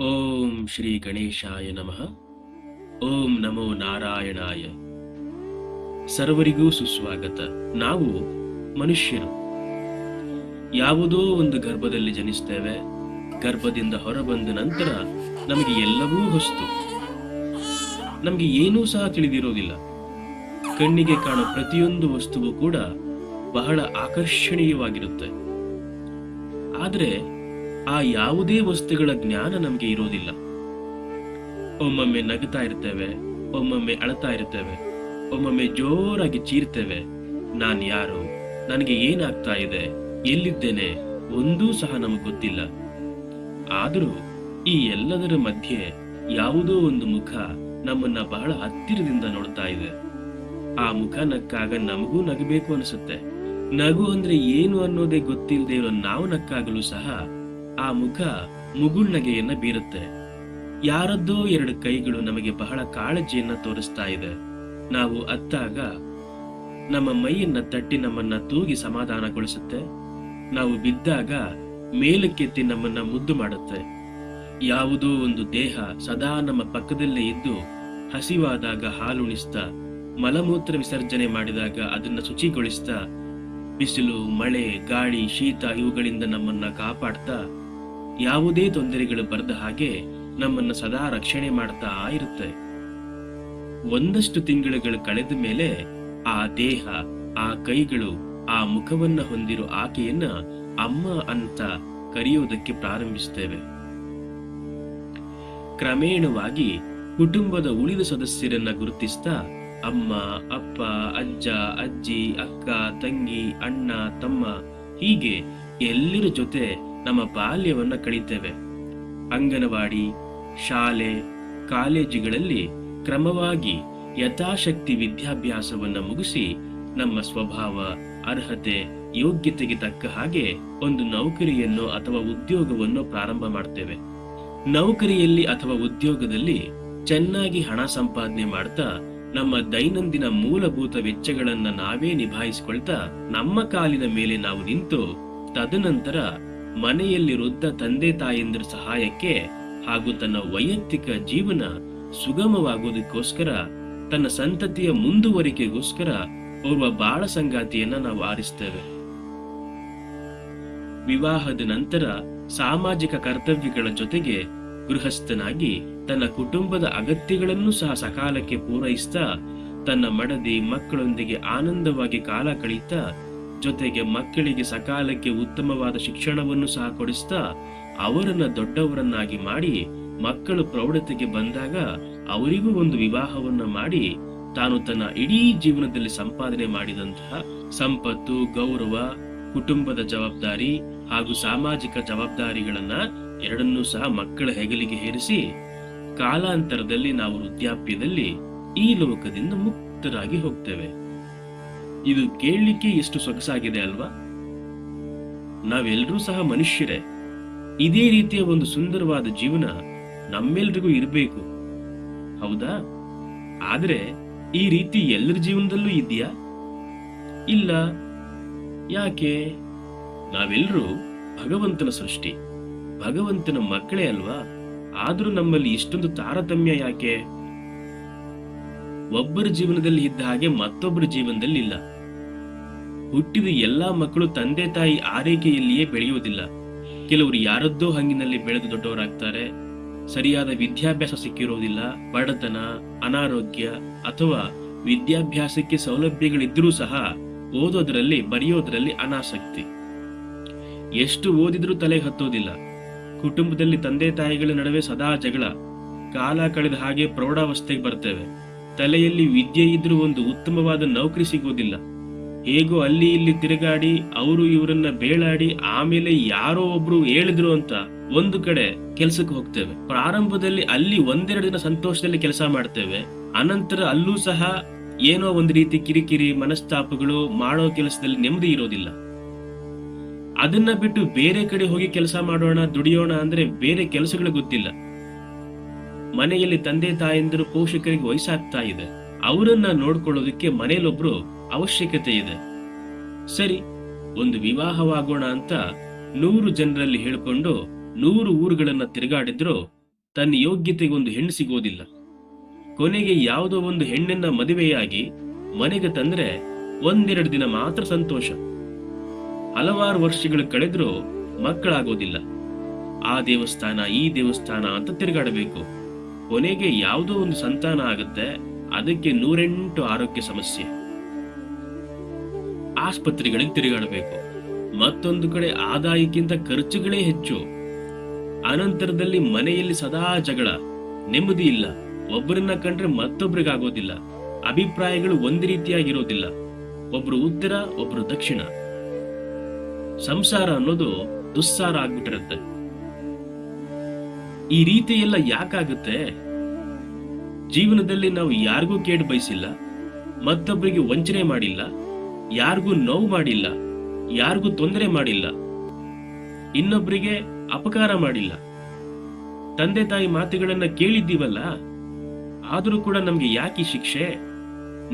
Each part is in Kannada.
ಓಂ ಶ್ರೀ ಗಣೇಶಾಯ ನಮಃ. ಓಂ ನಮೋ ನಾರಾಯಣಾಯ. ಸರ್ವರಿಗೂ ಸುಸ್ವಾಗತ. ನಾವು ಮನುಷ್ಯರು. ಯಾವುದೋ ಒಂದು ಗರ್ಭದಲ್ಲಿ ಜನಿಸ್ತೇವೆ. ಗರ್ಭದಿಂದ ಹೊರಬಂದ ನಂತರ ನಮಗೆ ಎಲ್ಲವೂ ಹೊಸ್ತು. ನಮಗೆ ಏನೂ ಸಹ ತಿಳಿದಿರೋದಿಲ್ಲ. ಕಣ್ಣಿಗೆ ಕಾಣೋ ಪ್ರತಿಯೊಂದು ವಸ್ತುವು ಕೂಡ ಬಹಳ ಆಕರ್ಷಣೀಯವಾಗಿರುತ್ತೆ. ಆದರೆ ಆ ಯಾವುದೇ ವಸ್ತುಗಳ ಜ್ಞಾನ ನಮಗೆ ಇರೋದಿಲ್ಲ. ಒಮ್ಮೊಮ್ಮೆ ನಗುತ್ತಾ ಇರ್ತೇವೆ, ಒಮ್ಮೊಮ್ಮೆ ಅಳ್ತಾ ಇರ್ತೇವೆ, ಒಮ್ಮೊಮ್ಮೆ ಜೋರಾಗಿ ಚೀರ್ತೇವೆ. ನಾನು ಯಾರು? ನನಗೆ ಏನಾಗ್ತಾ ಇದೆ? ಎಲ್ಲಿದ್ದೇನೆ? ಒಂದೂ ಸಹ ನಮಗೆ ಗೊತ್ತಿಲ್ಲ. ಆದರೂ ಈ ಎಲ್ಲದರ ಮಧ್ಯೆ ಯಾವುದೋ ಒಂದು ಮುಖ ನಮ್ಮನ್ನ ಬಹಳ ಹತ್ತಿರದಿಂದ ನೋಡ್ತಾ ಇದೆ. ಆ ಮುಖ ನಕ್ಕಾಗ ನಮಗೂ ನಗಬೇಕು ಅನಿಸುತ್ತೆ. ನಗು ಅಂದ್ರೆ ಏನು ಅನ್ನೋದೇ ಗೊತ್ತಿಲ್ಲದೆ ಇರೋ ನಾವು ನಕ್ಕಾಗಲೂ ಸಹ ಆ ಮುಖ ಮುಗುಳ್ನಗೆಯನ್ನ ಬೀರುತ್ತೆ. ಯಾರದ್ದೋ ಎರಡು ಕೈಗಳು ನಮಗೆ ಬಹಳ ಕಾಳಜಿಯನ್ನ ತೋರಿಸ್ತಾ ಇದೆ. ನಾವು ಅತ್ತಾಗ ನಮ್ಮ ಮೈಯನ್ನ ತಟ್ಟಿ ನಮ್ಮನ್ನ ತೂಗಿ ಸಮಾಧಾನಗೊಳಿಸುತ್ತೆ. ನಾವು ಬಿದ್ದಾಗ ಮೇಲಕ್ಕೆತ್ತಿ ನಮ್ಮನ್ನ ಮುದ್ದು ಮಾಡುತ್ತೆ. ಯಾವುದೋ ಒಂದು ದೇಹ ಸದಾ ನಮ್ಮ ಪಕ್ಕದಲ್ಲೇ ಇದ್ದು ಹಸಿವಾದಾಗ ಹಾಲುಣಿಸ್ತಾ, ಮಲಮೂತ್ರ ವಿಸರ್ಜನೆ ಮಾಡಿದಾಗ ಅದನ್ನ ಶುಚಿಗೊಳಿಸ್ತಾ, ಬಿಸಿಲು, ಮಳೆ, ಗಾಳಿ, ಶೀತ ಇವುಗಳಿಂದ ನಮ್ಮನ್ನ ಕಾಪಾಡ್ತಾ ಯಾವುದೇ ತೊಂದರೆಗಳು ಬರದ ಹಾಗೆ ನಮ್ಮನ್ನು ಸದಾ ರಕ್ಷಣೆ ಮಾಡ್ತಾ ಇರುತ್ತೆ. ಒಂದಷ್ಟು ತಿಂಗಳುಗಳು ಕಳೆದ ಮೇಲೆ ಆ ದೇಹ, ಆ ಕೈಗಳು, ಆ ಮುಖವನ್ನ ಹೊಂದಿರೋ ಆಕೆಯನ್ನ ಅಮ್ಮ ಅಂತ ಕರೆಯುವುದಕ್ಕೆ ಪ್ರಾರಂಭಿಸುತ್ತೇವೆ. ಕ್ರಮೇಣವಾಗಿ ಕುಟುಂಬದ ಉಳಿದ ಸದಸ್ಯರನ್ನ ಗುರುತಿಸ್ತಾ ಅಮ್ಮ, ಅಪ್ಪ, ಅಜ್ಜ, ಅಜ್ಜಿ, ಅಕ್ಕ, ತಂಗಿ, ಅಣ್ಣ, ತಮ್ಮ ಹೀಗೆ ಎಲ್ಲರ ಜೊತೆ ನಮ್ಮ ಬಾಲ್ಯವನ್ನ ಕಳೀತೇವೆ ಅಂಗನವಾಡಿ, ಶಾಲೆ, ಕಾಲೇಜುಗಳಲ್ಲಿ ಕ್ರಮವಾಗಿ ಯಥಾಶಕ್ತಿ ವಿದ್ಯಾಭ್ಯಾಸವನ್ನ ಮುಗಿಸಿ ನಮ್ಮ ಸ್ವಭಾವ, ಅರ್ಹತೆ, ಯೋಗ್ಯತೆಗೆ ತಕ್ಕ ಹಾಗೆ ಒಂದು ನೌಕರಿಯನ್ನು ಅಥವಾ ಉದ್ಯೋಗವನ್ನು ಪ್ರಾರಂಭ ಮಾಡ್ತೇವೆ. ನೌಕರಿಯಲ್ಲಿ ಅಥವಾ ಉದ್ಯೋಗದಲ್ಲಿ ಚೆನ್ನಾಗಿ ಹಣ ಸಂಪಾದನೆ ಮಾಡ್ತಾ ನಮ್ಮ ದೈನಂದಿನ ಮೂಲಭೂತ ವೆಚ್ಚಗಳನ್ನ ನಾವೇ ನಿಭಾಯಿಸಿಕೊಳ್ತಾ ನಮ್ಮ ಕಾಲಿನ ಮೇಲೆ ನಾವು ನಿಂತು ತದನಂತರ ಮನೆಯಲ್ಲಿ ವೃದ್ಧ ತಂದೆ ತಾಯಂದಿರ ಸಹಾಯಕ್ಕೆ ಹಾಗೂ ತನ್ನ ವೈಯಕ್ತಿಕ ಜೀವನ ಸುಗಮವಾಗುವುದಕ್ಕೋಸ್ಕರ, ತನ್ನ ಸಂತತಿಯ ಮುಂದುವರಿಕೆಗೋಸ್ಕರ ಓರ್ವ ಬಾಳ ಸಂಗಾತಿಯನ್ನ ನಾವು ಆರಿಸ್ತೇವೆ. ವಿವಾಹದ ನಂತರ ಸಾಮಾಜಿಕ ಕರ್ತವ್ಯಗಳ ಜೊತೆಗೆ ಗೃಹಸ್ಥನಾಗಿ ತನ್ನ ಕುಟುಂಬದ ಅಗತ್ಯಗಳನ್ನು ಸಹ ಸಕಾಲಕ್ಕೆ ಪೂರೈಸ್ತಾ, ತನ್ನ ಮಡದಿ ಮಕ್ಕಳೊಂದಿಗೆ ಆನಂದವಾಗಿ ಕಾಲ ಕಳೀತಾ ಜೊತೆಗೆ ಮಕ್ಕಳಿಗೆ ಸಕಾಲಕ್ಕೆ ಉತ್ತಮವಾದ ಶಿಕ್ಷಣವನ್ನು ಸಹ ಕೊಡಿಸ್ತಾ ಅವರನ್ನ ದೊಡ್ಡವರನ್ನಾಗಿ ಮಾಡಿ ಮಕ್ಕಳು ಪ್ರೌಢತೆಗೆ ಬಂದಾಗ ಅವರಿಗೂ ಒಂದು ವಿವಾಹವನ್ನ ಮಾಡಿ ತಾನು ತನ್ನ ಇಡೀ ಜೀವನದಲ್ಲಿ ಸಂಪಾದನೆ ಮಾಡಿದಂತಹ ಸಂಪತ್ತು, ಗೌರವ, ಕುಟುಂಬದ ಜವಾಬ್ದಾರಿ ಹಾಗೂ ಸಾಮಾಜಿಕ ಜವಾಬ್ದಾರಿಗಳನ್ನ ಎರಡನ್ನೂ ಸಹ ಮಕ್ಕಳ ಹೆಗಲಿಗೆ ಹೇರಿಸಿ ಕಾಲಾಂತರದಲ್ಲಿ ನಾವು ವೃದ್ಧಾಪ್ಯದಲ್ಲಿ ಈ ಲೋಕದಿಂದ ಮುಕ್ತರಾಗಿ ಹೋಗ್ತೇವೆ. ಇದು ಕೇಳಲಿಕ್ಕೆ ಎಷ್ಟು ಸೊಗಸಾಗಿದೆ ಅಲ್ವಾ? ನಾವೆಲ್ಲರೂ ಸಹ ಮನುಷ್ಯರೇ. ಇದೇ ರೀತಿಯ ಒಂದು ಸುಂದರವಾದ ಜೀವನ ನಮ್ಮೆಲ್ರಿಗೂ ಇರಬೇಕು. ಹೌದಾ? ಆದರೆ ಈ ರೀತಿ ಎಲ್ಲರ ಜೀವನದಲ್ಲೂ ಇದೆಯಾ ಇಲ್ಲ. ಯಾಕೆ? ನಾವೆಲ್ಲರೂ ಭಗವಂತನ ಸೃಷ್ಟಿ. ಭಗವಂತನ ಮಕ್ಕಳೇ ಅಲ್ವಾ? ಆದರೂ ನಮ್ಮಲ್ಲಿ ಇಷ್ಟೊಂದು ತಾರತಮ್ಯ ಯಾಕೆ? ಒಬ್ಬರ ಜೀವನದಲ್ಲಿ ಇದ್ದ ಹಾಗೆ ಮತ್ತೊಬ್ಬರ ಜೀವನದಲ್ಲಿ ಇಲ್ಲ. ಹುಟ್ಟಿದ ಎಲ್ಲಾ ಮಕ್ಕಳು ತಂದೆ ತಾಯಿ ಆರೈಕೆಯಲ್ಲಿಯೇ ಬೆಳೆಯುವುದಿಲ್ಲ. ಕೆಲವರು ಯಾರದ್ದೋ ಹಂಗಿನಲ್ಲಿ ಬೆಳೆದು ದೊಡ್ಡವರಾಗ್ತಾರೆ. ಸರಿಯಾದ ವಿದ್ಯಾಭ್ಯಾಸ ಸಿಕ್ಕಿರೋದಿಲ್ಲ. ಬಡತನ, ಅನಾರೋಗ್ಯ ಅಥವಾ ವಿದ್ಯಾಭ್ಯಾಸಕ್ಕೆ ಸೌಲಭ್ಯಗಳಿದ್ದರೂ ಸಹ ಓದೋದ್ರಲ್ಲಿ, ಬರೆಯೋದ್ರಲ್ಲಿ ಅನಾಸಕ್ತಿ. ಎಷ್ಟು ಓದಿದ್ರೂ ತಲೆಗೆ ಹತ್ತೋದಿಲ್ಲ. ಕುಟುಂಬದಲ್ಲಿ ತಂದೆ ತಾಯಿಗಳ ನಡುವೆ ಸದಾ ಜಗಳ. ಕಾಲ ಕಳೆದ ಹಾಗೆ ಪ್ರೌಢಾವಸ್ಥೆಗೆ ಬರ್ತೇವೆ. ತಲೆಯಲ್ಲಿ ವಿದ್ಯೆ ಇದ್ರೂ ಒಂದು ಉತ್ತಮವಾದ ನೌಕರಿ ಸಿಗೋದಿಲ್ಲ. ಹೇಗೋ ಅಲ್ಲಿ ಇಲ್ಲಿ ತಿರುಗಾಡಿ, ಅವರು ಇವರನ್ನ ಬೇಳಾಡಿ, ಆಮೇಲೆ ಯಾರೋ ಒಬ್ರು ಹೇಳಿದ್ರು ಅಂತ ಒಂದು ಕಡೆ ಕೆಲಸಕ್ಕೆ ಹೋಗ್ತೇವೆ. ಪ್ರಾರಂಭದಲ್ಲಿ ಅಲ್ಲಿ ಒಂದೆರಡು ದಿನ ಸಂತೋಷದಲ್ಲಿ ಕೆಲಸ ಮಾಡ್ತೇವೆ. ಅನಂತರ ಅಲ್ಲೂ ಸಹ ಏನೋ ಒಂದು ರೀತಿ ಕಿರಿಕಿರಿ, ಮನಸ್ತಾಪಗಳು ಮಾಡೋ ಕೆಲಸದಲ್ಲಿ ನೆಮ್ಮದಿ ಇರೋದಿಲ್ಲ. ಅದನ್ನ ಬಿಟ್ಟು ಬೇರೆ ಕಡೆ ಹೋಗಿ ಕೆಲಸ ಮಾಡೋಣ, ದುಡಿಯೋಣ ಅಂದ್ರೆ ಬೇರೆ ಕೆಲಸಗಳು ಗೊತ್ತಿಲ್ಲ. ಮನೆಯಲ್ಲಿ ತಂದೆ ತಾಯಂದಿರು ಪೋಷಕರಿಗೆ ವಯಸ್ಸಾಗ್ತಾ ಇದೆ. ಅವರನ್ನ ನೋಡ್ಕೊಳ್ಳೋದಕ್ಕೆ ಮನೇಲೊಬ್ರು ಅವಶ್ಯಕತೆ ಇದೆ. ಸರಿ, ಒಂದು ವಿವಾಹವಾಗೋಣ ಅಂತ ನೂರು ಜನರಲ್ಲಿ ಹೇಳ್ಕೊಂಡು ನೂರು ಊರುಗಳನ್ನ ತಿರುಗಾಡಿದ್ರು ತನ್ನ ಯೋಗ್ಯತೆಗೆ ಒಂದು ಹೆಣ್ಣು ಸಿಗೋದಿಲ್ಲ. ಕೊನೆಗೆ ಯಾವುದೋ ಒಂದು ಹೆಣ್ಣನ್ನ ಮದುವೆಯಾಗಿ ಮನೆಗೆ ತಂದ್ರೆ ಒಂದೆರಡು ದಿನ ಮಾತ್ರ ಸಂತೋಷ. ಹಲವಾರು ವರ್ಷಗಳು ಕಳೆದ್ರೂ ಮಕ್ಕಳಾಗೋದಿಲ್ಲ. ಆ ದೇವಸ್ಥಾನ, ಈ ದೇವಸ್ಥಾನ ಅಂತ ತಿರುಗಾಡಬೇಕು. ಕೊನೆಗೆ ಯಾವುದೋ ಒಂದು ಸಂತಾನ ಆಗುತ್ತೆ, ಅದಕ್ಕೆ ನೂರೆಂಟು ಆರೋಗ್ಯ ಸಮಸ್ಯೆ. ಆಸ್ಪತ್ರೆಗಳಿಗೆ ತಿರುಗಾಡಬೇಕು. ಮತ್ತೊಂದು ಕಡೆ ಆದಾಯಕ್ಕಿಂತ ಖರ್ಚುಗಳೇ ಹೆಚ್ಚು. ಅನಂತರದಲ್ಲಿ ಮನೆಯಲ್ಲಿ ಸದಾ ಜಗಳ, ನೆಮ್ಮದಿ ಇಲ್ಲ. ಒಬ್ಬರನ್ನ ಕಂಡ್ರೆ ಮತ್ತೊಬ್ರಿಗಾಗೋದಿಲ್ಲ. ಅಭಿಪ್ರಾಯಗಳು ಒಂದು ರೀತಿಯಾಗಿರೋದಿಲ್ಲ. ಒಬ್ರು ಉತ್ತರ, ಒಬ್ರು ದಕ್ಷಿಣ. ಸಂಸಾರ ಅನ್ನೋದು ದುಸ್ಸಾರ ಆಗ್ಬಿಟ್ಟಿರುತ್ತೆ. ಈ ರೀತಿ ಯಾಕಾಗುತ್ತೆ? ಜೀವನದಲ್ಲಿ ನಾವು ಯಾರಿಗೂ ಕೇಡ್ ಬಯಸಿಲ್ಲ ಮತ್ತೊಬ್ಬರಿಗೆ ವಂಚನೆ ಮಾಡಿಲ್ಲ, ಯಾರಿಗೂ ನೋವು ಮಾಡಿಲ್ಲ, ಯಾರಿಗೂ ತೊಂದರೆ ಮಾಡಿಲ್ಲ ಇನ್ನೊಬ್ಬರಿಗೆ ಅಪಕಾರ ಮಾಡಿಲ್ಲ. ತಂದೆ ತಾಯಿ ಮಾತುಗಳನ್ನ ಕೇಳಿದ್ದೀವಲ್ಲ, ಆದರೂ ಕೂಡ ನಮ್ಗೆ ಯಾಕೆ ಶಿಕ್ಷೆ?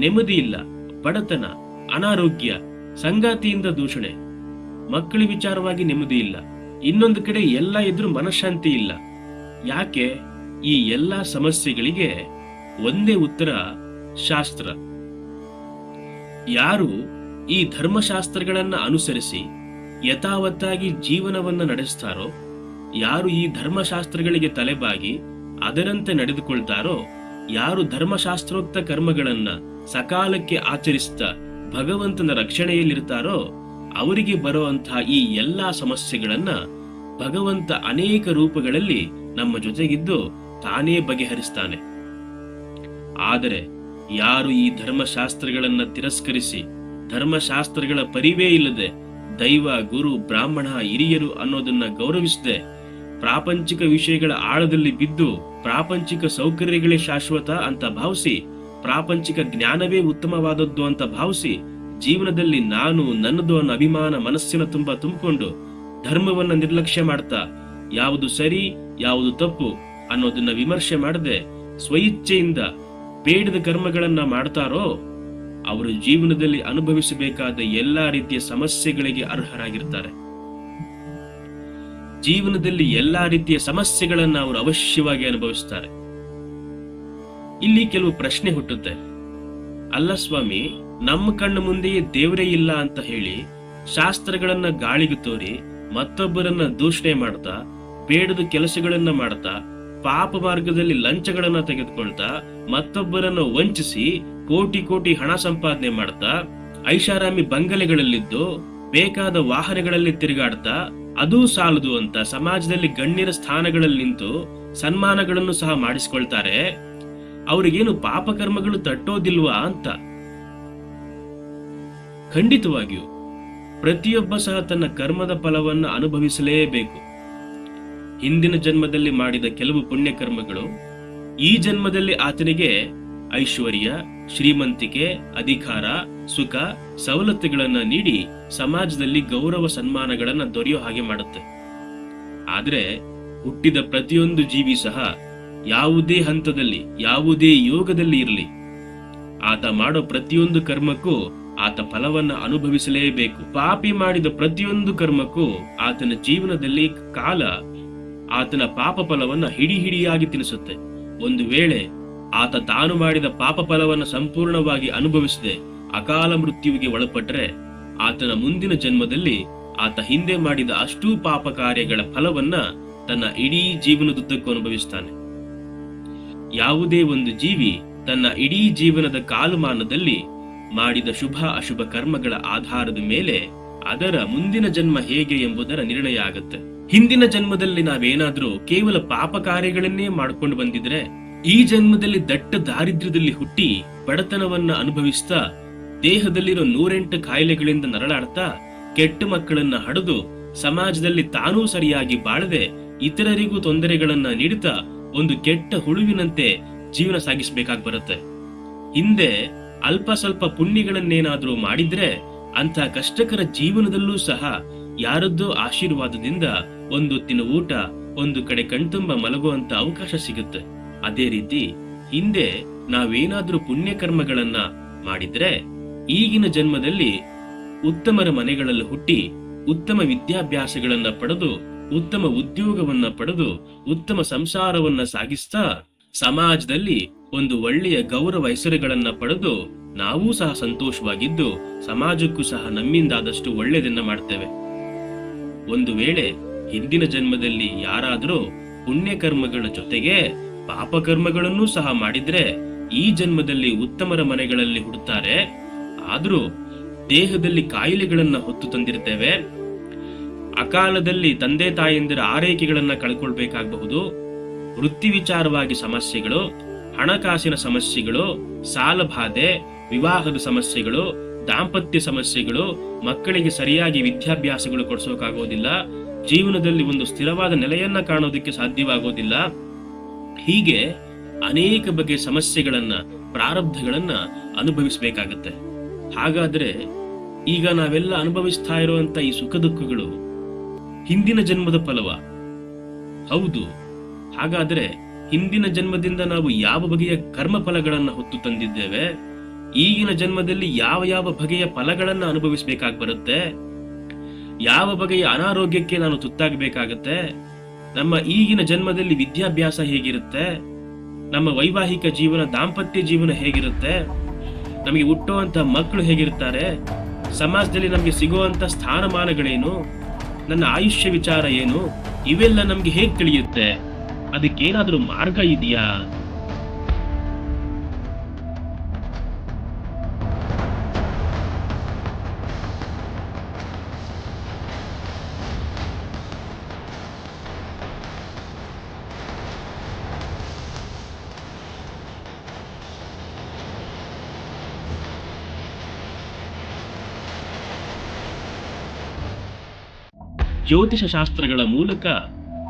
ನೆಮ್ಮದಿ ಇಲ್ಲ, ಬಡತನ, ಅನಾರೋಗ್ಯ, ಸಂಗಾತಿಯಿಂದ ದೂಷಣೆ. ಮಕ್ಕಳ ವಿಚಾರವಾಗಿ ನೆಮ್ಮದಿ ಇಲ್ಲ, ಇನ್ನೊಂದು ಕಡೆ ಎಲ್ಲ ಇದ್ರೂ ಮನಃಶಾಂತಿ ಇಲ್ಲ. ಯಾಕೆ ಈ ಎಲ್ಲಾ ಸಮಸ್ಯೆಗಳಿಗೆ ಒಂದೇ ಉತ್ತರ ಶಾಸ್ತ್ರ? ಯಾರು ಈ ಧರ್ಮಶಾಸ್ತ್ರಗಳನ್ನ ಅನುಸರಿಸಿ ಯಥಾವತ್ತಾಗಿ ಜೀವನವನ್ನ ನಡೆಸ್ತಾರೋ, ಯಾರು ಈ ಧರ್ಮಶಾಸ್ತ್ರಗಳಿಗೆ ತಲೆಬಾಗಿ ಅದರಂತೆ ನಡೆದುಕೊಳ್ತಾರೋ, ಯಾರು ಧರ್ಮಶಾಸ್ತ್ರೋಕ್ತ ಕರ್ಮಗಳನ್ನ ಸಕಾಲಕ್ಕೆ ಆಚರಿಸ್ತಾ ಭಗವಂತನ ರಕ್ಷಣೆಯಲ್ಲಿರ್ತಾರೋ, ಅವರಿಗೆ ಬರುವಂತಹ ಈ ಎಲ್ಲಾ ಸಮಸ್ಯೆಗಳನ್ನ ಭಗವಂತ ಅನೇಕ ರೂಪಗಳಲ್ಲಿ ನಮ್ಮ ಜೊತೆಗಿದ್ದು ತಾನೇ ಬಗೆಹರಿಸ್ತಾನೆ. ಆದರೆ ಯಾರು ಈ ಧರ್ಮಶಾಸ್ತ್ರಗಳನ್ನ ತಿರಸ್ಕರಿಸಿ ಧರ್ಮಶಾಸ್ತ್ರಗಳ ಪರಿವೇ ಇಲ್ಲದೆ ದೈವ, ಗುರು, ಬ್ರಾಹ್ಮಣ, ಹಿರಿಯರು ಅನ್ನೋದನ್ನ ಗೌರವಿಸದೆ ಪ್ರಾಪಂಚಿಕ ವಿಷಯಗಳ ಆಳದಲ್ಲಿ ಬಿದ್ದು ಪ್ರಾಪಂಚಿಕ ಸೌಕರ್ಯಗಳೇ ಶಾಶ್ವತ ಅಂತ ಭಾವಿಸಿ ಪ್ರಾಪಂಚಿಕ ಜ್ಞಾನವೇ ಉತ್ತಮವಾದದ್ದು ಅಂತ ಭಾವಿಸಿ ಜೀವನದಲ್ಲಿ ನಾನು ನನ್ನದು ಅನ್ನೋ ಅಭಿಮಾನ ಮನಸ್ಸಿನ ತುಂಬಾ ತುಂಬಿಕೊಂಡು ಧರ್ಮವನ್ನ ನಿರ್ಲಕ್ಷ್ಯ ಮಾಡ್ತಾ ಯಾವುದು ಸರಿ ಯಾವುದು ತಪ್ಪು ಅನ್ನೋದನ್ನ ವಿಮರ್ಶೆ ಮಾಡದೆ ಸ್ವಇಚ್ಛೆಯಿಂದ ಬೇಡದ ಕರ್ಮಗಳನ್ನ ಮಾಡ್ತಾರೋ, ಅವರು ಜೀವನದಲ್ಲಿ ಅನುಭವಿಸಬೇಕಾದ ಎಲ್ಲಾ ರೀತಿಯ ಸಮಸ್ಯೆಗಳಿಗೆ ಅರ್ಹರಾಗಿರ್ತಾರೆ. ಜೀವನದಲ್ಲಿ ಎಲ್ಲಾ ರೀತಿಯ ಸಮಸ್ಯೆಗಳನ್ನ ಅವರು ಅವಶ್ಯವಾಗಿ ಅನುಭವಿಸ್ತಾರೆ. ಇಲ್ಲಿ ಕೆಲವು ಪ್ರಶ್ನೆ ಹುಟ್ಟುತ್ತೆ. ಅಲ್ಲ ಸ್ವಾಮಿ, ನಮ್ಮ ಕಣ್ಣು ಮುಂದೆಯೇ ದೇವರೇ ಇಲ್ಲ ಅಂತ ಹೇಳಿ ಶಾಸ್ತ್ರಗಳನ್ನ ಗಾಳಿಗೆ ತೋರಿ ಮತ್ತೊಬ್ಬರನ್ನ ದೂಷಣೆ ಮಾಡ್ತಾ ಬೇಡದ ಕೆಲಸಗಳನ್ನ ಮಾಡ್ತಾ, ಪಾಪ ಮಾರ್ಗದಲ್ಲಿ ಲಂಚಗಳನ್ನ ತೆಗೆದುಕೊಳ್ತಾ, ಮತ್ತೊಬ್ಬರನ್ನು ವಂಚಿಸಿ ಕೋಟಿ ಕೋಟಿ ಹಣ ಸಂಪಾದನೆ ಮಾಡ್ತಾ, ಐಷಾರಾಮಿ ಬಂಗಲೆಗಳಲ್ಲಿದ್ದು ಬೇಕಾದ ವಾಹನಗಳಲ್ಲಿ ತಿರುಗಾಡ್ತಾ, ಅದೂ ಸಾಲದು ಅಂತ ಸಮಾಜದಲ್ಲಿ ಗಣ್ಯರ ಸ್ಥಾನಗಳಲ್ಲಿ ನಿಂತು ಸನ್ಮಾನಗಳನ್ನು ಸಹ ಮಾಡಿಸಿಕೊಳ್ತಾರೆ. ಅವರಿಗೇನು ಪಾಪಕರ್ಮಗಳು ತಟ್ಟೋದಿಲ್ವಾ ಅಂತ. ಖಂಡಿತವಾಗಿಯೂ, ಪ್ರತಿಯೊಬ್ಬ ಸಹ ತನ್ನ ಕರ್ಮದ ಫಲವನ್ನು ಅನುಭವಿಸಲೇಬೇಕು. ಹಿಂದಿನ ಜನ್ಮದಲ್ಲಿ ಮಾಡಿದ ಕೆಲವು ಪುಣ್ಯಕರ್ಮಗಳು, ಈ ಜನ್ಮದಲ್ಲಿ ಆತನಿಗೆ ಐಶ್ವರ್ಯ, ಶ್ರೀಮಂತಿಕೆ, ಅಧಿಕಾರ, ಸುಖ, ಸವಲತ್ತುಗಳನ್ನ ನೀಡಿ ಸಮಾಜದಲ್ಲಿ ಗೌರವ ಸನ್ಮಾನಗಳನ್ನ ದೊರೆಯೋ ಹಾಗೆ ಮಾಡುತ್ತೆ. ಆದ್ರೆ ಹುಟ್ಟಿದ ಪ್ರತಿಯೊಂದು ಜೀವಿ ಸಹ ಯಾವುದೇ ಹಂತದಲ್ಲಿ, ಯಾವುದೇ ಯೋಗದಲ್ಲಿ ಇರಲಿ. ಆತ ಮಾಡೋ ಪ್ರತಿಯೊಂದು ಕರ್ಮಕ್ಕೂ ಆತ ಫಲವನ್ನ ಅನುಭವಿಸಲೇಬೇಕು. ಪಾಪಿ ಮಾಡಿದ ಪ್ರತಿಯೊಂದು ಕರ್ಮಕ್ಕೂ ಆತನ ಜೀವನದಲ್ಲಿ ಕಾಲ ಆತನ ಪಾಪ ಫಲವನ್ನ ಹಿಡಿ ಹಿಡಿಯಾಗಿ ತಿಳಿಸುತ್ತೆ ಒಂದು ವೇಳೆ ಆತ ತಾನು ಮಾಡಿದ ಪಾಪ ಫಲವನ್ನು ಸಂಪೂರ್ಣವಾಗಿ ಅನುಭವಿಸದೆ ಅಕಾಲ ಮೃತ್ಯುವಿಗೆ ಒಳಪಟ್ಟರೆ ಆತನ ಮುಂದಿನ ಜನ್ಮದಲ್ಲಿ ಆತ ಹಿಂದೆ ಮಾಡಿದ ಅಷ್ಟೂ ಪಾಪ ಕಾರ್ಯಗಳ ಫಲವನ್ನ ತನ್ನ ಇಡೀ ಜೀವನದುದ್ದಕ್ಕೂ ಅನುಭವಿಸ್ತಾನೆ. ಯಾವುದೇ ಒಂದು ಜೀವಿ ತನ್ನ ಇಡೀ ಜೀವನದ ಕಾಲಮಾನದಲ್ಲಿ ಮಾಡಿದ ಶುಭ ಅಶುಭ ಕರ್ಮಗಳ ಆಧಾರದ ಮೇಲೆ ಅದರ ಮುಂದಿನ ಜನ್ಮ ಹೇಗೆ ಎಂಬುದರ ನಿರ್ಣಯ ಆಗುತ್ತೆ. ಹಿಂದಿನ ಜನ್ಮದಲ್ಲಿ ನಾವೇನಾದ್ರೂ ಕೇವಲ ಪಾಪ ಕಾರ್ಯಗಳನ್ನೇ ಮಾಡ್ಕೊಂಡು ಬಂದಿದ್ರೆ, ಈ ಜನ್ಮದಲ್ಲಿ ದಟ್ಟ ದಾರಿದ್ರ್ಯದಲ್ಲಿ ಹುಟ್ಟಿ ಬಡತನವನ್ನ ಅನುಭವಿಸ್ತಾ, ದೇಹದಲ್ಲಿರೋ ನೂರೆಂಟು ಕಾಯಿಲೆಗಳಿಂದ ನರಳಾಡ್ತಾ, ಕೆಟ್ಟ ಮಕ್ಕಳನ್ನ ಹಡೆದು ಸಮಾಜದಲ್ಲಿ ತಾನೂ ಸರಿಯಾಗಿ ಬಾಳದೆ ಇತರರಿಗೂ ತೊಂದರೆಗಳನ್ನ ನೀಡುತ್ತಾ ಒಂದು ಕೆಟ್ಟ ಹುಳುವಿನಂತೆ ಜೀವನ ಸಾಗಿಸಬೇಕಾಗಿ ಬರುತ್ತೆ. ಹಿಂದೆ ಅಲ್ಪ ಸ್ವಲ್ಪ ಪುಣ್ಯಗಳನ್ನೇನಾದ್ರೂ ಮಾಡಿದ್ರೆ ಅಂತ ಕಷ್ಟಕರ ಜೀವನದಲ್ಲೂ ಸಹ ಯಾರದ್ದೋ ಆಶೀರ್ವಾದದಿಂದ ಒಂದೊತ್ತಿನ ಊಟ, ಒಂದು ಕಡೆ ಕಣ್ತುಂಬ ಮಲಗುವಂತ ಅವಕಾಶ ಸಿಗುತ್ತೆ. ಅದೇ ರೀತಿ, ಹಿಂದೆ ನಾವೇನಾದ್ರೂ ಪುಣ್ಯ ಕರ್ಮಗಳನ್ನ ಮಾಡಿದ್ರೆ, ಈಗಿನ ಜನ್ಮದಲ್ಲಿ ಉತ್ತಮರ ಮನೆಗಳಲ್ಲಿ ಹುಟ್ಟಿ, ಉತ್ತಮ ವಿದ್ಯಾಭ್ಯಾಸಗಳನ್ನ ಪಡೆದು, ಉತ್ತಮ ಉದ್ಯೋಗವನ್ನ ಪಡೆದು, ಉತ್ತಮ ಸಂಸಾರವನ್ನ ಸಾಗಿಸ್ತಾ, ಸಮಾಜದಲ್ಲಿ ಒಂದು ಒಳ್ಳೆಯ ಗೌರವ ಹೆಸರುಗಳನ್ನ ಪಡೆದು, ನಾವೂ ಸಹ ಸಂತೋಷವಾಗಿದ್ದು, ಸಮಾಜಕ್ಕೂ ಸಹ ನಮ್ಮಿಂದಾದಷ್ಟು ಒಳ್ಳೆಯದನ್ನ ಮಾಡ್ತೇವೆ. ಒಂದು ವೇಳೆ ಹಿಂದಿನ ಜನ್ಮದಲ್ಲಿ ಯಾರಾದರೂ ಪುಣ್ಯ ಕರ್ಮಗಳ ಜೊತೆಗೆ ಪಾಪ ಕರ್ಮಗಳನ್ನೂ ಸಹ ಮಾಡಿದ್ರೆ ಈ ಜನ್ಮದಲ್ಲಿ ಉತ್ತಮರ ಮನೆಗಳಲ್ಲಿ ಹುಡುತ್ತಾರೆ ಆದರೂ ದೇಹದಲ್ಲಿ ಕಾಯಿಲೆಗಳನ್ನ ಹೊತ್ತು ತಂದಿರ್ತೇವೆ. ಅಕಾಲದಲ್ಲಿ ತಂದೆ ತಾಯಂದಿರ ಆರೈಕೆಗಳನ್ನ ಕಳ್ಕೊಳ್ಬೇಕಾಗಬಹುದು. ವೃತ್ತಿ ವಿಚಾರವಾಗಿ ಸಮಸ್ಯೆಗಳು, ಹಣಕಾಸಿನ ಸಮಸ್ಯೆಗಳು ಸಾಲಬಾಧೆ ವಿವಾಹದ ಸಮಸ್ಯೆಗಳು, ದಾಂಪತ್ಯ ಸಮಸ್ಯೆಗಳು, ಮಕ್ಕಳಿಗೆ ಸರಿಯಾಗಿ ವಿದ್ಯಾಭ್ಯಾಸಗಳು ಕೊಡಿಸೋಕಾಗೋದಿಲ್ಲ. ಜೀವನದಲ್ಲಿ ಒಂದು ಸ್ಥಿರವಾದ ನೆಲೆಯನ್ನ ಕಾಣೋದಕ್ಕೆ ಸಾಧ್ಯವಾಗೋದಿಲ್ಲ. ಹೀಗೆ ಅನೇಕ ಬಗೆಯ ಸಮಸ್ಯೆಗಳನ್ನ, ಪ್ರಾರಬ್ಧಗಳನ್ನ ಅನುಭವಿಸಬೇಕಾಗತ್ತೆ. ಹಾಗಾದ್ರೆ ಈಗ ನಾವೆಲ್ಲ ಅನುಭವಿಸ್ತಾ ಇರುವಂತ ಈ ಸುಖ ದುಃಖಗಳು ಹಿಂದಿನ ಜನ್ಮದ ಫಲವ? ಹೌದು. ಹಾಗಾದ್ರೆ ಹಿಂದಿನ ಜನ್ಮದಿಂದ ನಾವು ಯಾವ ಬಗೆಯ ಕರ್ಮ ಫಲಗಳನ್ನ ಹೊತ್ತು ತಂದಿದ್ದೇವೆ? ಈಗಿನ ಜನ್ಮದಲ್ಲಿ ಯಾವ ಯಾವ ಬಗೆಯ ಫಲಗಳನ್ನ ಅನುಭವಿಸಬೇಕಾಗಿ ಬರುತ್ತೆ? ಯಾವ ಬಗೆಯ ಅನಾರೋಗ್ಯಕ್ಕೆ ನಾನು ತುತ್ತಾಗಬೇಕಾಗತ್ತೆ? ನಮ್ಮ ಈಗಿನ ಜನ್ಮದಲ್ಲಿ ವಿದ್ಯಾಭ್ಯಾಸ ಹೇಗಿರುತ್ತೆ? ನಮ್ಮ ವೈವಾಹಿಕ ಜೀವನ, ದಾಂಪತ್ಯ ಜೀವನ ಹೇಗಿರುತ್ತೆ? ನಮಗೆ ಹುಟ್ಟುವಂತಹ ಮಕ್ಕಳು ಹೇಗಿರ್ತಾರೆ? ಸಮಾಜದಲ್ಲಿ ನಮಗೆ ಸಿಗುವಂತ ಸ್ಥಾನಮಾನಗಳೇನು? ನನ್ನ ಆಯುಷ್ಯ ವಿಚಾರ ಏನು? ಇವೆಲ್ಲ ನಮ್ಗೆ ಹೇಗೆ ತಿಳಿಯುತ್ತೆ? ಅದಕ್ಕೇನಾದರೂ ಮಾರ್ಗ ಇದೆಯಾ? ಜ್ಯೋತಿಷ ಶಾಸ್ತ್ರಗಳ ಮೂಲಕ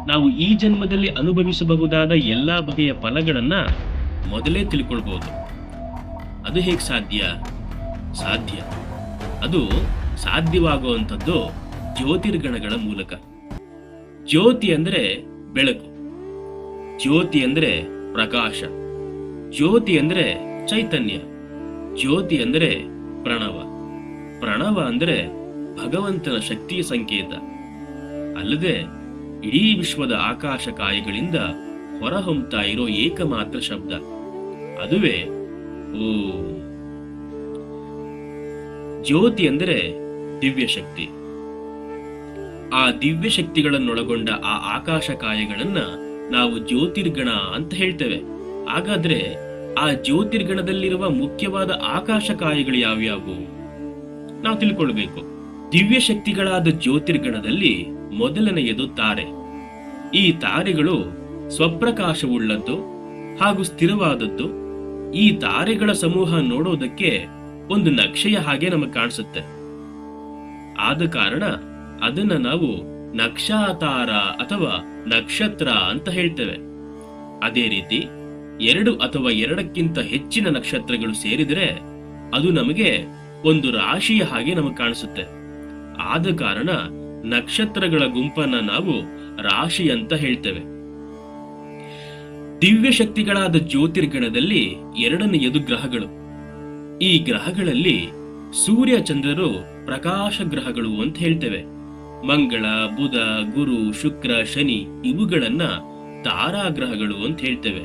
ನಾವು ಈ ಜನ್ಮದಲ್ಲಿ ಅನುಭವಿಸಬಹುದಾದ ಎಲ್ಲ ಬಗೆಯ ಫಲಗಳನ್ನ ಮೊದಲೇ ತಿಳ್ಕೊಳ್ಬಹುದು ಅದು ಹೇಗೆ ಸಾಧ್ಯ? ಸಾಧ್ಯ. ಅದು ಸಾಧ್ಯವಾಗುವಂಥದ್ದು ಜ್ಯೋತಿರ್ಗಣಗಳ ಮೂಲಕ. ಜ್ಯೋತಿ ಅಂದ್ರೆ ಬೆಳಕು. ಜ್ಯೋತಿ ಅಂದ್ರೆ ಪ್ರಕಾಶ. ಜ್ಯೋತಿ ಅಂದ್ರೆ ಚೈತನ್ಯ. ಜ್ಯೋತಿ ಅಂದ್ರೆ ಪ್ರಣವ. ಪ್ರಣವ ಅಂದ್ರೆ ಭಗವಂತನ ಶಕ್ತಿಯ ಸಂಕೇತ. ಅಲ್ಲದೆ ಇಡೀ ವಿಶ್ವದ ಆಕಾಶ ಕಾಯಿಗಳಿಂದ ಹೊರಹೊಮ್ತಾ ಇರೋ ಏಕಮಾತ್ರ ಶಬ್ದ. ಅದುವೇ ಓ. ಜ್ಯೋತಿ ಅಂದರೆ ದಿವ್ಯ ಶಕ್ತಿ ಆ ದಿವ್ಯ ಶಕ್ತಿಗಳನ್ನೊಳಗೊಂಡ ಆ ಆಕಾಶ ಕಾಯಗಳನ್ನ ನಾವು ಜ್ಯೋತಿರ್ಗಣ ಅಂತ ಹೇಳ್ತೇವೆ. ಹಾಗಾದ್ರೆ ಆ ಜ್ಯೋತಿರ್ಗಣದಲ್ಲಿರುವ ಮುಖ್ಯವಾದ ಆಕಾಶ ಕಾಯಗಳು ಯಾವ್ಯಾವು? ನಾವು ತಿಳ್ಕೊಳ್ಬೇಕು. ದಿವ್ಯ ಶಕ್ತಿಗಳಾದ ಜ್ಯೋತಿರ್ಗಣದಲ್ಲಿ ಮೊದಲನೆಯದು ತಾರೆ ಈ ತಾರೆಗಳು ಸ್ವಪ್ರಕಾಶವುಳ್ಳದ್ದು ಹಾಗೂ ಸ್ಥಿರವಾದದ್ದು. ಈ ತಾರೆಗಳ ಸಮೂಹ ನೋಡೋದಕ್ಕೆ ಒಂದು ನಕ್ಷೆಯ ಹಾಗೆ ನಮಗೆ ಕಾಣಿಸುತ್ತೆ. ಆದ ಕಾರಣ ಅದನ್ನ ನಾವು ನಕ್ಷಾತಾರ ಅಥವಾ ನಕ್ಷತ್ರ ಅಂತ ಹೇಳ್ತೇವೆ. ಅದೇ ರೀತಿ ಎರಡು ಅಥವಾ ಎರಡಕ್ಕಿಂತ ಹೆಚ್ಚಿನ ನಕ್ಷತ್ರಗಳು ಸೇರಿದರೆ ಅದು ನಮಗೆ ಒಂದು ರಾಶಿಯ ಹಾಗೆ ನಮಗೆ ಕಾಣಿಸುತ್ತೆ. ಆದ ಕಾರಣ ನಕ್ಷತ್ರಗಳ ಗುಂಪನ್ನ ನಾವು ರಾಶಿ ಅಂತ ಹೇಳ್ತೇವೆ. ದಿವ್ಯ ಶಕ್ತಿಗಳಾದ ಜ್ಯೋತಿರ್ಗಣದಲ್ಲಿ ಎರಡನೆಯದು ಗ್ರಹಗಳು. ಈ ಗ್ರಹಗಳಲ್ಲಿ ಸೂರ್ಯ ಚಂದ್ರರು ಪ್ರಕಾಶ ಗ್ರಹಗಳು ಅಂತ ಹೇಳ್ತೇವೆ. ಮಂಗಳ, ಬುಧ, ಗುರು, ಶುಕ್ರ, ಶನಿ ಇವುಗಳನ್ನ ತಾರಾಗ್ರಹಗಳು ಅಂತ ಹೇಳ್ತೇವೆ.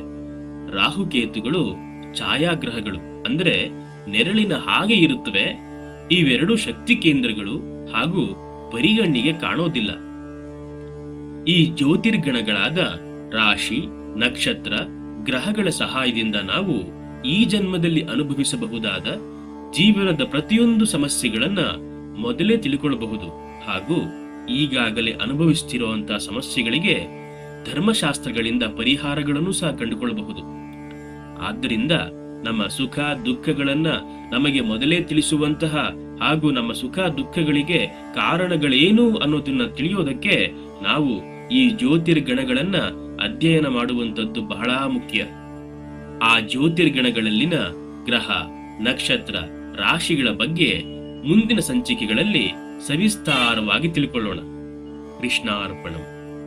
ರಾಹುಕೇತುಗಳು ಛಾಯಾಗ್ರಹಗಳು ಅಂದ್ರೆ ನೆರಳಿನ ಹಾಗೆ ಇರುತ್ತವೆ. ಇವೆರಡು ಶಕ್ತಿ ಕೇಂದ್ರಗಳು ಹಾಗೂ ಪರಿಗಣ್ಣಿಗೆ ಕಾಣೋದಿಲ್ಲ. ಈ ಜ್ಯೋತಿರ್ಗಣಗಳಾದ ರಾಶಿ, ನಕ್ಷತ್ರ, ಗ್ರಹಗಳ ಸಹಾಯದಿಂದ ನಾವು ಈ ಜನ್ಮದಲ್ಲಿ ಅನುಭವಿಸಬಹುದಾದ ಜೀವನದ ಪ್ರತಿಯೊಂದು ಸಮಸ್ಯೆಗಳನ್ನ ಮೊದಲೇ ತಿಳ್ಕೊಳ್ಳಬಹುದು ಹಾಗೂ ಈಗಾಗಲೇ ಅನುಭವಿಸುತ್ತಿರುವಂತಹ ಸಮಸ್ಯೆಗಳಿಗೆ ಧರ್ಮಶಾಸ್ತ್ರಗಳಿಂದ ಪರಿಹಾರಗಳನ್ನು ಸಹ ಕಂಡುಕೊಳ್ಳಬಹುದು. ಆದ್ದರಿಂದ ನಮ್ಮ ಸುಖ, ದುಃಖಗಳನ್ನ ನಮಗೆ ಮೊದಲೇ ತಿಳಿಸುವಂತಹ ಹಾಗೂ ನಮ್ಮ ಸುಖ ದುಃಖಗಳಿಗೆ ಕಾರಣಗಳೇನು ಅನ್ನೋದನ್ನ ತಿಳಿಯೋದಕ್ಕೆ ನಾವು ಈ ಜ್ಯೋತಿರ್ಗಣಗಳನ್ನ ಅಧ್ಯಯನ ಮಾಡುವಂತದ್ದು ಬಹಳ ಮುಖ್ಯ. ಆ ಜ್ಯೋತಿರ್ಗಣಗಳಲ್ಲಿನ ಗ್ರಹ, ನಕ್ಷತ್ರ, ರಾಶಿಗಳ ಬಗ್ಗೆ ಮುಂದಿನ ಸಂಚಿಕೆಗಳಲ್ಲಿ ಸವಿಸ್ತಾರವಾಗಿ ತಿಳ್ಕೊಳ್ಳೋಣ. ಕೃಷ್ಣಾರ್ಪಣಂ.